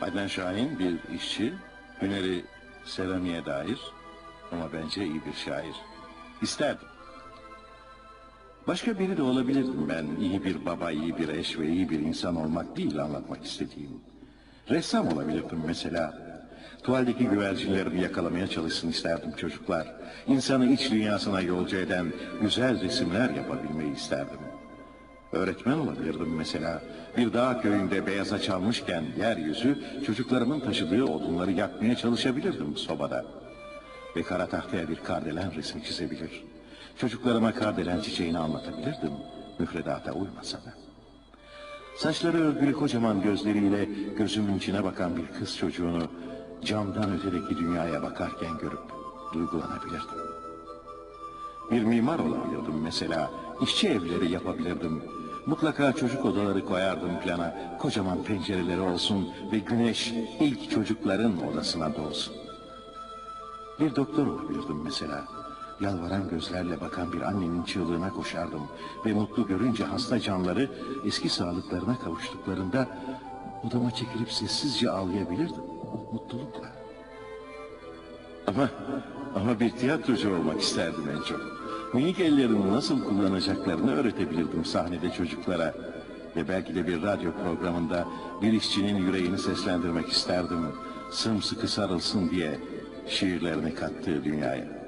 Adnan Şahin bir işçi, hüneri seramiğe dair ama bence iyi bir şair. İsterdim. Başka biri de olabilirdim ben. İyi bir baba, iyi bir eş ve iyi bir insan olmak değil anlatmak istediğim. Ressam olabilirdim mesela. Tuvaldeki güvercinleri yakalamaya çalışsın isterdim çocuklar. İnsanı iç dünyasına yolcu eden güzel resimler yapabilmeyi isterdim. Öğretmen olabilirdim mesela. Bir dağ köyünde beyaza çalmışken yeryüzü çocuklarımın taşıdığı odunları yakmaya çalışabilirdim sobada. Ve kara tahtaya bir kardelen resmi çizebilir. Çocuklarıma kardelen çiçeğini anlatabilirdim. Müfredata uymasa da. Saçları örgülü kocaman gözleriyle gözümün içine bakan bir kız çocuğunu camdan ötedeki dünyaya bakarken görüp duygulanabilirdim. Bir mimar olabilirdim mesela. İşçi evleri yapabilirdim. Mutlaka çocuk odaları koyardım plana. Kocaman pencereleri olsun ve güneş ilk çocukların odasına doğsun. Bir doktor olabilirdim mesela. Yalvaran gözlerle bakan bir annenin çığlığına koşardım. Ve mutlu görünce hasta canları eski sağlıklarına kavuştuklarında odama çekilip sessizce ağlayabilirdim. Mutlulukla. Ama ama bir tiyatrocu olmak isterdim en çok. Minik ellerimi nasıl kullanacaklarını öğretebilirdim sahnede çocuklara. Ve belki de bir radyo programında bir işçinin yüreğini seslendirmek isterdim. Sımsıkı sarılsın diye şiirlerini kattığı dünyaya.